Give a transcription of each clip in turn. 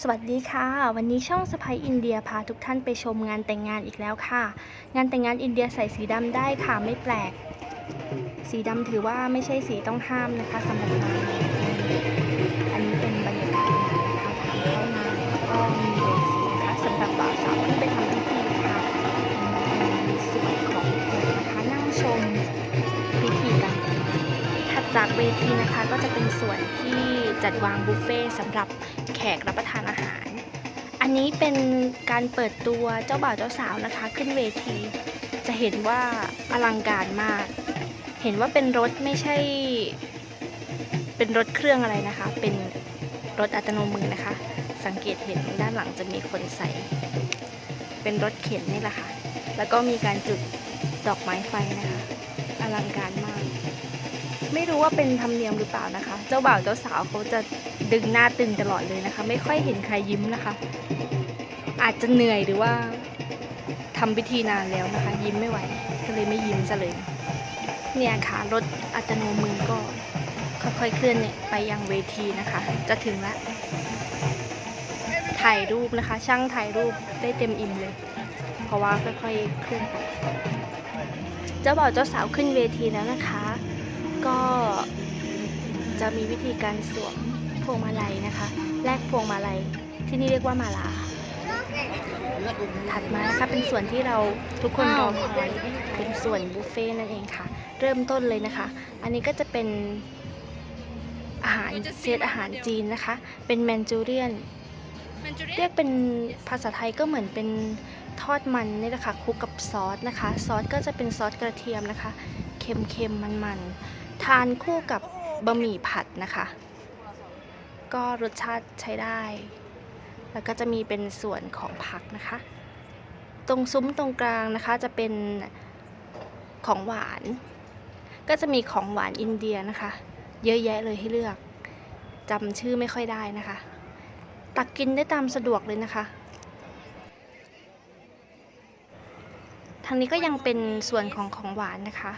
สวัสดีค่ะ วันนี้ช่องสไปอินเดียพาทุกท่านไปชมงานแต่งงานอีกแล้วค่ะ งานแต่งงานอินเดียใส่สีดำได้ค่ะไม่แปลก สีดำถือว่าไม่ใช่สีต้องห้ามนะคะสำหรับงานอันนี้ จากเวทีนะคะก็จะเป็นส่วนที่จัดวางบุฟเฟ่ต์สำหรับแขกรับประทานอาหาร อันนี้เป็นการเปิดตัวเจ้าบ่าวเจ้าสาวนะคะ ขึ้นเวที จะเห็นว่าอลังการมาก เห็นว่าเป็นรถไม่ใช่ เป็นรถเครื่องอะไรนะคะ เป็นรถอัตโนมือนะคะ สังเกตเห็นด้านหลังจะมีคนใส่ เป็นรถเข็นนี่แหละค่ะ แล้วก็มีการจุดดอกไม้ไฟนะคะ อลังการมาก ไม่รู้ว่าเป็นธรรมเนียมหรือเปล่านะคะ เจ้าบ่าวเจ้าสาวเขาจะดึงหน้าตึงตลอดเลยนะคะ ไม่ค่อยเห็นใครยิ้มนะคะ อาจจะเหนื่อยหรือว่าทำพิธีนานแล้วนะคะ ยิ้มไม่ไหวก็เลยไม่ยิ้มซะเลย เนี่ยค่ะรถอัตโนมือก็ค่อยๆเคลื่อนเนี่ยไปยังเวทีนะคะ จะถึงแล้วถ่ายรูปนะคะ ช่างถ่ายรูปได้เต็มอิ่มเลย เพราะว่าค่อยๆเคลื่อนไปเจ้าบ่าวเจ้าสาวขึ้นเวทีแล้วนะคะ ก็จะมีวิธีการสวมพวงมาลัยนะคะ แลกพวงมาลัยที่นี่เรียกว่ามาลา ถัดมานะคะเป็นส่วนที่เราทุกคนรอคอยเป็นส่วนบุฟเฟ่ต์นั่นเองค่ะ เริ่มต้นเลยนะคะ อันนี้ก็จะเป็นอาหารเซตอาหารจีนนะคะ เป็นแมนจูเรียน เรียกเป็นภาษาไทยก็เหมือนเป็นทอดมันนี่แหละค่ะคลุกกับซอสนะคะ ซอสก็จะเป็นซอสกระเทียมนะคะ เค็มๆ มันๆ ทานคู่กับบะหมี่ผัดนะคะ ก็รสชาติใช้ได้ แล้วก็จะมีเป็นส่วนของผักนะคะ ตรงซุ้มตรงกลางนะคะจะเป็นของหวาน ก็จะมีของหวานอินเดียนะคะ เยอะแยะเลยให้เลือกจำชื่อไม่ค่อยได้นะคะ ตักกินได้ตามสะดวกเลยนะคะทางนี้ก็ยังเป็นส่วนของของหวานนะคะ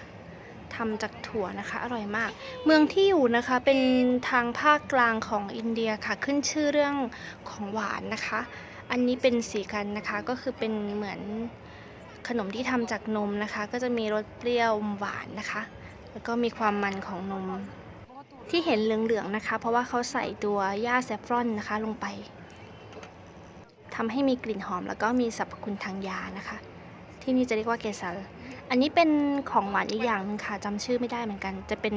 ทำจากถั่วนะคะ อร่อยมาก เมืองที่อยู่นะคะเป็นทางภาคกลางของอินเดียค่ะ ขึ้นชื่อเรื่องของหวานนะคะ อันนี้เป็นสีกันนะคะ ก็คือเป็นเหมือนขนมที่ทำจากนมนะคะ ก็จะมีรสเปรี้ยวหวานนะคะ แล้วก็มีความมันของนม ที่เห็นเหลืองๆนะคะ เพราะว่าเขาใส่ตัวหญ้าแซฟรอนนะคะลงไปทำให้มีกลิ่นหอมแล้วก็มีสรรพคุณทางยานะคะ ที่นี่จะเรียกว่าเกสัล อันนี้เป็นของหวานอีกอย่างหนึ่งค่ะจำชื่อไม่ได้เหมือนกัน จะเป็น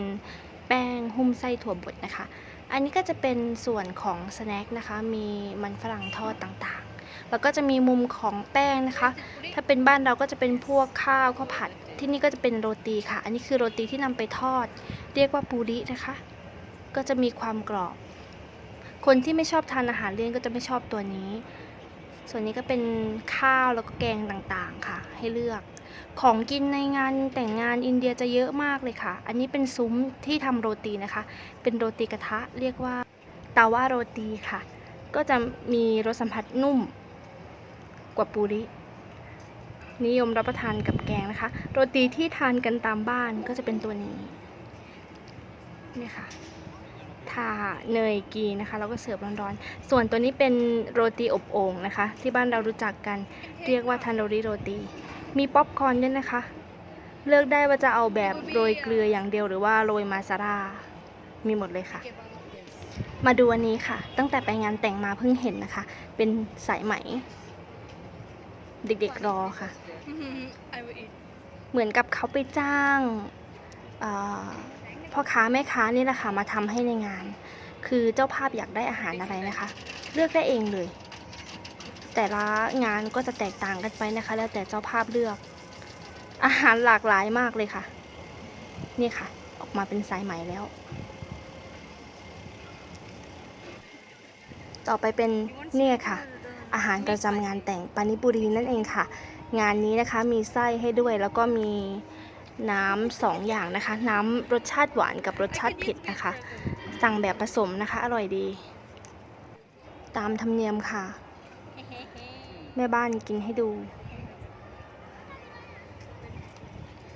แป้งหุ้มไส้ถั่วบดนะคะ อันนี้ก็จะเป็นส่วนของสแน็คนะคะ มีมันฝรั่งทอดต่างๆ แล้วก็จะมีมุมของแป้งนะคะ ถ้าเป็นบ้านเราก็จะเป็นพวกข้าวข้าวผัด ที่นี่ก็จะเป็นโรตีค่ะ อันนี้คือโรตีที่นำไปทอด เรียกว่าปูรินะคะ ก็จะมีความกรอบ คนที่ไม่ชอบทานอาหารเลี่ยนก็จะไม่ชอบตัวนี้ ส่วนนี้ก็เป็นข้าวแล้วก็แกงต่างๆค่ะ ให้เลือก ของกินในงานแต่งงานอินเดียจะเยอะมากเลยค่ะ อันนี้เป็นซุ้มที่ทำโรตีนะคะ เป็นโรตีกระทะเรียกว่าตาว่าโรตีค่ะ ก็จะมีรสสัมผัสนุ่มกว่าปูริ นิยมรับประทานกับแกงนะคะ โรตีที่ทานกันตามบ้านก็จะเป็นตัวนี้นี่ค่ะทาเนยกีนะคะแล้วก็เสิร์ฟร้อนๆ ส่วนตัวนี้เป็นโรตีอบโอ่งนะคะ ที่บ้านเรารู้จักกันเรียกว่าทันโดริโรตี มีป๊อปคอร์นด้วยนะคะ เลือกได้ว่าจะเอาแบบโรยเกลืออย่างเดียวหรือว่าโรยมาซาร่า มีหมดเลยค่ะ มาดูอันนี้ค่ะ ตั้งแต่ไปงานแต่งมาเพิ่งเห็นนะคะ เป็นสายไหม เด็กๆรอค่ะ เหมือนกับเขาไปจ้างพ่อค้าแม่ค้านี่แหละค่ะมาทำให้ในงาน คือเจ้าภาพอยากได้อาหารอะไรนะคะ เลือกได้เองเลย แต่ละงานก็จะแตกต่างกันไปนะคะ แล้วแต่เจ้าภาพเลือก อาหารหลากหลายมากเลยค่ะ นี่ค่ะ ออกมาเป็นสายไหมแล้ว ต่อไปเป็นเนี่ยค่ะ อาหารประจำงานแต่งปานิปุรีนั่นเองค่ะ งานนี้นะคะมีไส้ให้ด้วยแล้วก็มีน้ำสองอย่างนะคะ น้ำรสชาติหวานกับรสชาติเผ็ดนะคะ สั่งแบบผสมนะคะ อร่อยดี ตามธรรมเนียมค่ะ แม่บ้านกินให้ดู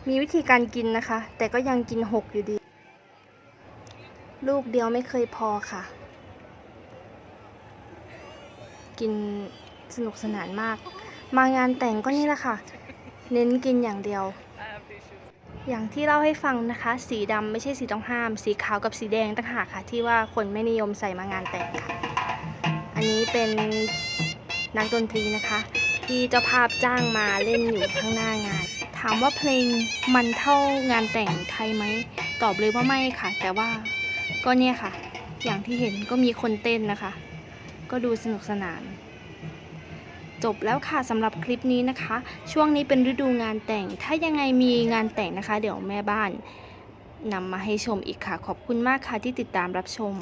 มีวิธีการกินนะคะ แต่ก็ยังกินหกอยู่ดี ลูกเดียวไม่เคยพอค่ะ กินสนุกสนานมาก มางานแต่งก็นี่แหละค่ะ เน้นกินอย่างเดียว อย่างที่เล่าให้ฟังนะคะ สีดำไม่ใช่สีต้องห้าม สีขาวกับสีแดงต่างหากค่ะ ที่ว่าคนไม่นิยมใส่มางานแต่งค่ะ อันนี้เป็น นักดนตรีนะคะ ที่เจ้าภาพจ้างมาเล่นอยู่ข้างหน้างาน ถามว่าเพลงมันเท่างานแต่งไทยไหมตอบเลยว่าไม่ค่ะ แต่ว่าก็เนี่ยค่ะ อย่างที่เห็นก็มีคนเต้นนะคะ ก็ดูสนุกสนาน จบแล้วค่ะสำหรับคลิปนี้นะคะ ช่วงนี้เป็นฤดูงานแต่ง ถ้ายังไงมีงานแต่งนะคะ เดี๋ยวแม่บ้านนำมาให้ชมอีกค่ะ ขอบคุณมากค่ะที่ติดตามรับชม